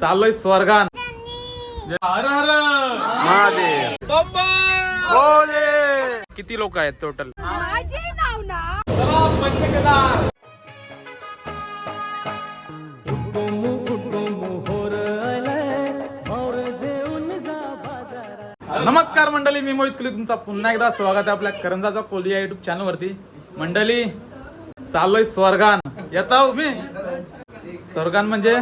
चाललोय स्वर्गान. हर हर. महादेव. बोले. किती लोक आहेत टोटल माझे नाव ना? नमस्कार मंडळी मी मोहित कुली तुमचा पुन्हा एकदा स्वागत आहे आपल्या करंजाचा कोली या युट्यूब चॅनल वरती. मंडळी चाललोय स्वर्गान. येता हो मी? स्वर्गान म्हणजे?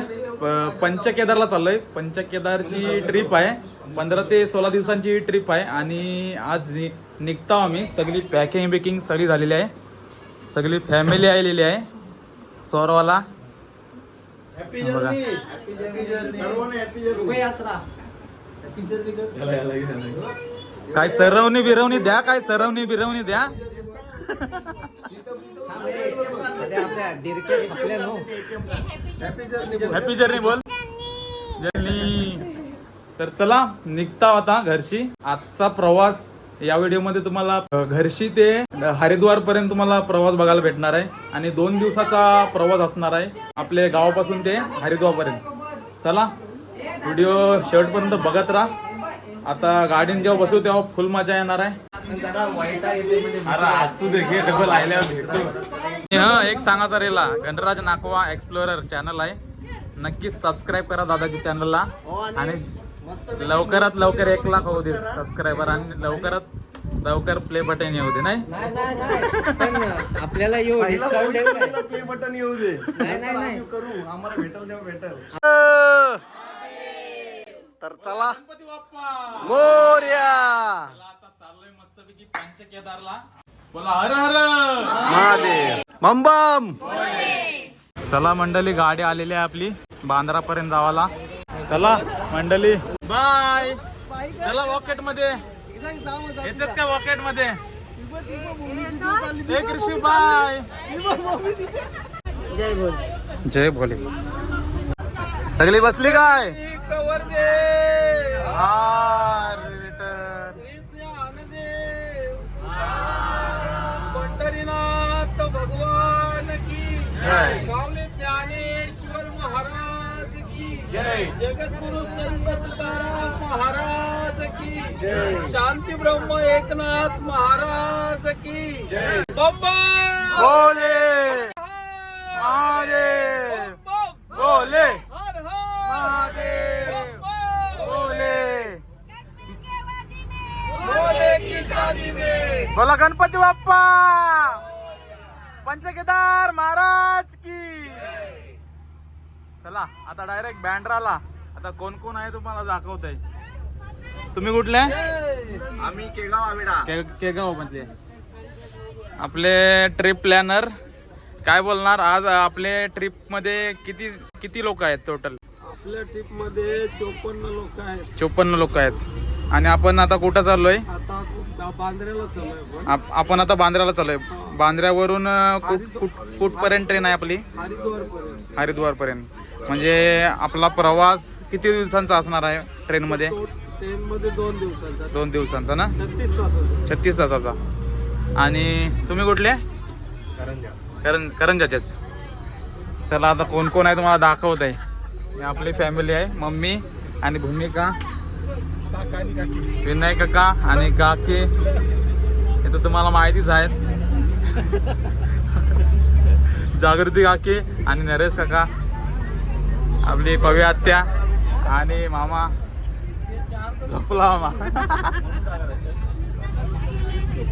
पंचकेदारला चाललोय. पंचकेदारची ट्रिप आहे. पंधरा ते सोळा दिवसांची ट्रिप आहे. आणि आज नि- निघतो आम्ही. सगळी पॅकिंग बिकिंग सगळी झालेली आहे. सगळी फॅमिली आलेली आहे. सौरवाला. बघा काय चरवणी बिरवणी द्या काय चरवणी बिरवणी द्या. हॅपी जर्नी बोल. जर्नी तर चला निघता आता घरशी. आजचा प्रवास या व्हिडिओमध्ये तुम्हाला घरशी ते हरिद्वार पर्यंत तुम्हाला प्रवास बघायला भेटणार आहे. आणि दोन दिवसाचा प्रवास असणार आहे आपल्या गावापासून ते हरिद्वार पर्यंत चला व्हिडिओ शेवटपर्यंत बघत राहा. आता गाडीन जेव्हा बसू तेव्हा फुल मजा येणार आहे. अरे असू दे घे डबल आयल्यावर भेटू. हा एक सांगायचा रेला गणराज नाकवा एक्सप्लोरर चॅनल आहे. नक्कीच सबस्क्राईब करा दादाच्या चॅनलला आणि लवकरात लवकर एक लाख होऊ दे सबस्क्रायबर आणि लवकरात लवकर प्ले बटन येऊ दे नाही? पण आपल्याला येऊ? प्ले बटन येऊ दे. नाही नाही नाही. करू आम्हाला भेटल तेव्हा भेटल. तर चला. मोर्या. आता चाललोय मस्तपैकी पंचकेदारला. बोला हर हर. महादेव. बम चला मंडळी गाडी आलेली आहे आपली. बांद्रा पर्यंत जावाला. चला मंडळी. बाय. चला वॉकेटमध्ये येतेच का वॉकेटमध्ये हे कृषी बाय. जय बोल जय भोले. सगळी बसली काय? हार रिटर्न. पंढरीनाथ भगवान की जय. माऊली ज्ञानेश्वर महाराज की. जय. जगद्गुरु संत तुकाराम महाराज की. शांती ब्रह्म एकनाथ महाराज की. बाबा. भोले महादेव भोले हर हर महादेव भोले भोले की शादी में बोला गणपती बाप्पा. पंचकेदार महाराज की. चला आता डायरेक्ट बँड्राला. आता कोण कोण आहे तुम्हाला दाखवत आहे तुम्ही कुठले? आम्ही केगाव आमिडा. के- केगाव मधले. आपले ट्रिप प्लॅनर काय बोलणार आज आपले ट्रिपमध्ये किती किती लोक आहेत टोटल आपल्या ट्रिपमध्ये चोपन्न लोक आहेत. चोपन्न लोक आहेत. आणि आपण आता कुठं चाललोय? आता बांद्र्याला चालू आपण. आप- आपण आता बांद्र्याला चाललोय. बांद्र्यावरून अं, कुठ कुठ- कुठपर्यंत ट्रेन आहे आपली? हरिद्वार पर्यंत हरिद्वार पर्यंत म्हणजे आपला प्रवास किती दिवसांचा असणार आहे ट्रेन मध्ये ट्रेन मध्ये दोन दिवसांचा. दोन दिवसांचा ना? छत्तीस तासाचा. छत्तीस तासाचा. आणि तुम्ही कुठले? करंज. करंजाचेच. चला आता कोण कोण आहे तुम्हाला दाखवत आहे ही आपली फॅमिली आहे मम्मी आणि भूमिका. विनय काका आणि काकी. हे तर तुम्हाला माहितीच आहेत. जागृती काकी आणि नरेश काका. आपली पवी आत्या आणि मामा. झोपला मामा.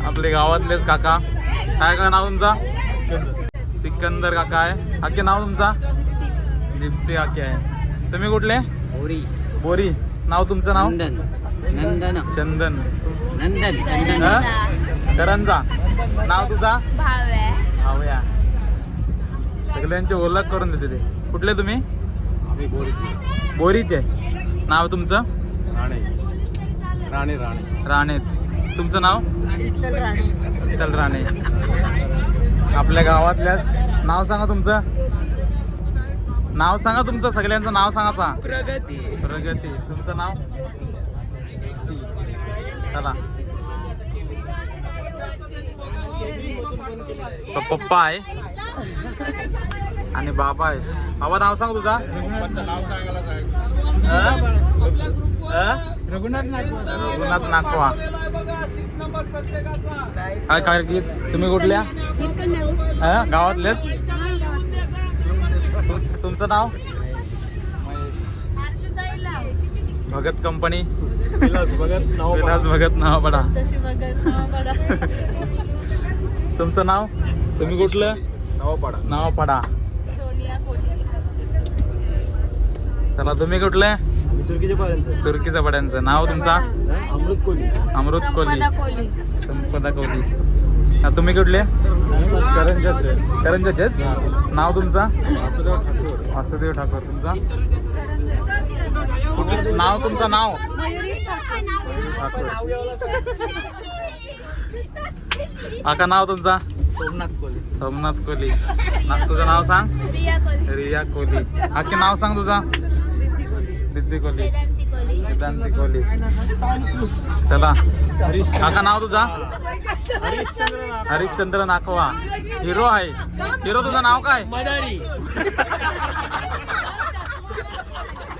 आपले गावातलेच काका. काय का नाव तुमचा? सिकंदर काका आहे. काकी नाव तुमचा? दीप्ती काकी आहे. तुम्ही कुठले? होरी बोरी. नाव तुमचं नाव? नंदन. नंदन चंदन नंदन. हा? करंजा नाव तुझा? भाव. आहे हावया सगळ्यांची ओळख करून देते ते. कुठले तुम्ही? बोरीचे. नाव तुमचं? राणे. राणे राणे. राणे. तुमचं नाव? चल राणे. आपल्या गावातल्याच नाव सांगा तुमचं. नाव सांगा तुमचं. सगळ्यांचं नाव सांगा सा. प्रगती. प्रगती. तुमचं नाव? चला. पप्पा आहे. आणि बाबा आहे बाबा नाव सांग तुझा. रघुनाथ नागवा रघुनाथ नाकवा काय काय की तुम्ही कुठल्या? हा, गावातलेच? तुमचं नाव? भगत कंपनी. विलास भगत नाव पडा. तुमचं नाव? तुम्ही कुठलं? नवापाडा नाव पडा. चला तुम्ही कुठले? सुरकीच्या पड्यांचं नाव तुमचा? अमृत कोली. अमृत कोहली संपदा कोहली हा, तुम्ही कुठले? करंजाचे करंजाचेच नाव तुमचा? वासुदेव ठाकूर. वासुदेव ठाकूर. तुमचा? नाव तुमचं नाव? आका नाव तुमचा? सोमनाथ कोली. सोमनाथ कोहली ना तुझं नाव सांग? रिया कोहली आकी नाव सांग तुझा? रिद्धी कोहली वेदांती कोहली चला. आका नाव तुझा? हरिश्चंद्र नाकवा हिरो आहे. हिरो तुझं नाव काय? मदारी.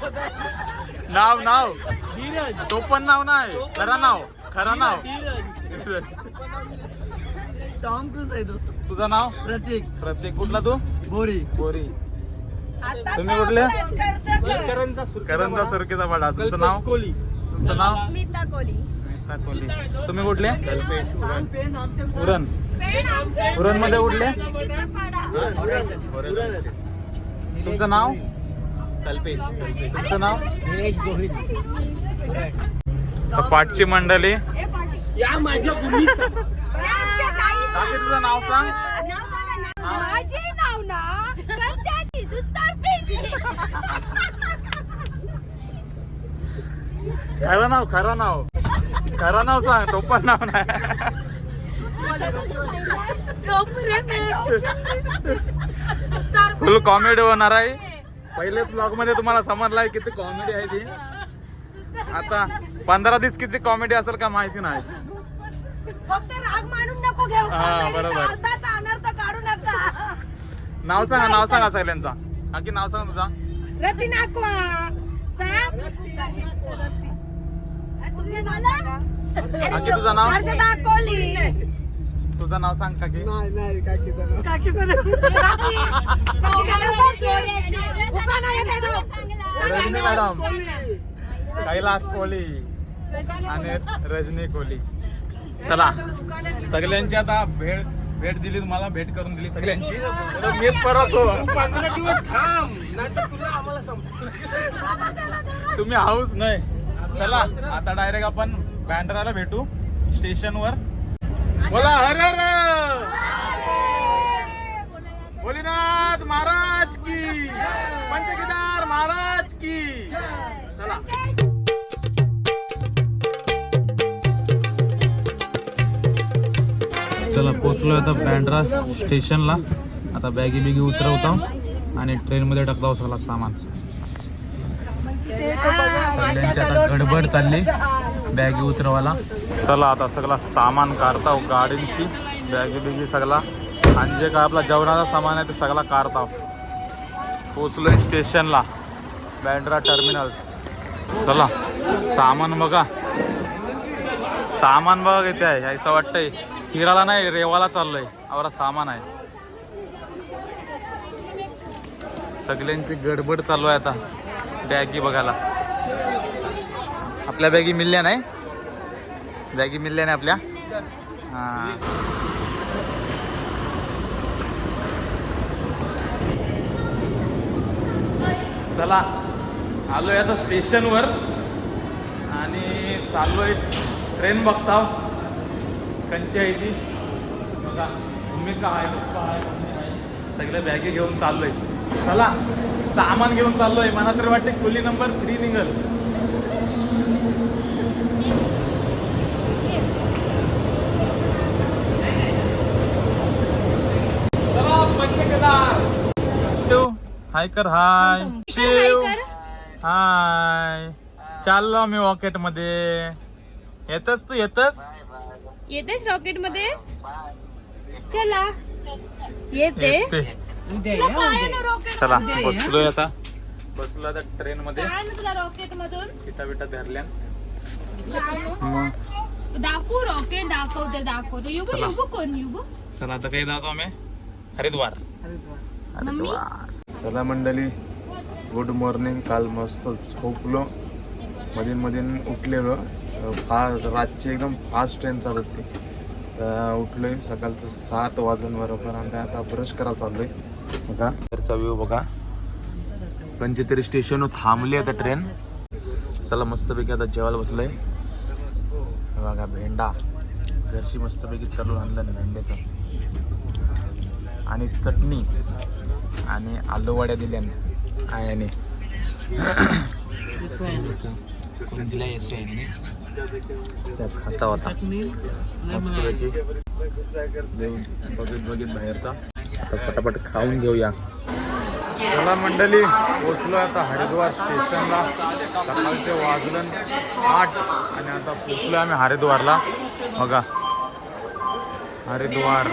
नाव नाव. धीरज तो पण नाव नाही. खरा नाव खरा नाव. टॉम क्रूज आहे तो तुझं नाव? प्रतीक. प्रत्येक कुठला तू? बोरी. बोरी. तुम्ही कुठले? करंजा सुर करंजा सुरकीचा पाडा तुमचं नाव? कोली. तुमचं नाव? स्मिता कोहली तुम्ही कुठले? उरण. उरण. मध्ये कुठले? तुमचं नाव? कल्पेश तुमचं नाव? गोहिल पाठची मंडळी. या माझ्या तुझं नाव सांग. माझे नाव ना खरं नाव खरं नाव. खरं नाव सांग तो पण नाव नाही. फुल कॉमेडी होणार आहे. पहिले ब्लॉगमध्ये तुम्हाला समजलाय किती कॉमेडी आहे ती. आता पंधरा दिवस किती कॉमेडी असेल का माहिती नाही. फक्त राग मानून नको घेऊ. हा, बरोबर. नाव सांगा नाव सांगा सगळ्यांचा बाकी नाव सांगा तुझा रती नाकवा बाकी तुझं नाव? हर्षदा तुझं नाव सांग काकी. नाही नाही काय की जरा. काकीचं रजनी मॅडम. कैलास कोहली आणि रजनी कोहली चला सगळ्यांची आता भेट भेट दिली तुम्हाला भेट करून दिली सगळ्यांची. तर मीच परत हो. पंधरा दिवस थांब नाहीतर तुला आम्हाला तुम्ही हाऊस नाही. चला आता डायरेक्ट आपण बँड्राला भेटू. स्टेशनवर बोला हर हर! भोलेनाथ महाराज की। पंचकेदार महाराज की। चला। चला पोचलो आता बँड्रा स्टेशनला. आता बॅगी बिगी उतरवतो आणि ट्रेनमध्ये टाकतो सगळा सामान. सगळ्यांची आता गडबड चालली. बॅगी उतरवायला. चला आता सगळा सामान काढताव गाडींशी बॅगी बिगी सगळा. आणि जे काय आपला जेवणाचा सामान आहे ते सगळा काढताव. पोचलोय स्टेशनला बँड्रा टर्मिनल्स. चला सामान बघा. सामान बघा इथे आहे असं वाटतंय. हिराला नाही रेवाला चाललोय. आवरा सामान आहे. सगळ्यांची गडबड चालू आहे आता. बॅगी बघायला. आपल्या बॅगी मिळल्या नाही? बॅगी मिळल्या नाही आपल्या? हां. चला आलोय आता स्टेशनवर आणि चाललोय ट्रेन बघता कंची आहे ती बघा तुम्ही काय आहे सगळे बॅगे घेऊन चाललोय. चला सामान घेऊन चाललोय. मला तरी वाटते खोली नंबर थ्री निघल चला, पंचकेदार. शिव, हाय कर हाय शिव. हाय चाललो मी वॉकेटमध्ये येतच तू येतच येतेस रॉकेटमध्ये चला. येते. रॉकेट चला बसलोय आता. बसलो आता ट्रेन मध्ये काय ना तुला रॉकेट मधून सीटा बिटा धरल्या दाखवू रॉकेट दाखवते दाखवते. युगो. युगो कोण युगो? चला आता काही जातो आम्ही. हरिद्वार. हरिद्वार. चला मंडळी गुड मॉर्निंग काल मस्त झोपलो. Machine machine उठलेलो. फास्ट रातची एकदम फास्ट ट्रेन चालत ती तर उठलोय. सकाळचं सात वाजून बरोबर. आणि आता ब्रश करायला चाललोय. बघा. घरचा व्ह्यू बघा. कोणच्या तरी स्टेशन थांबली आता ट्रेन चला मस्तपैकी आता जेवायला बसलोय. हे बघा भेंडा. घरची मस्तपैकी तळून आणलं भेंड्याचं. आणि चटणी आणि आलू वड्या दिल्या आयाने कोणी दिला येस आहे त्याच खाता होता. मस्तपैकी देऊन बघित बघित बाहेरचा. आता पटापट खाऊन घेऊया. चला मंडळी पोचलो आता हरिद्वार स्टेशनला. सकाळचे वाजलं आठ आणि आता पोचलो आम्ही हरिद्वारला. बघा. हरिद्वार.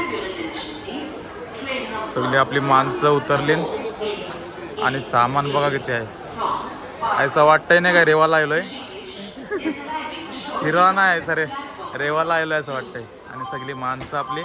सगळी आपली माणसं उतरली आणि सामान बघा किती आहे. असं वाटतंय नाही का रेवाला आलोय हिरवा नाही सरे रेवाला आलोय असं वाटतंय. आणि सगळी माणसं आपली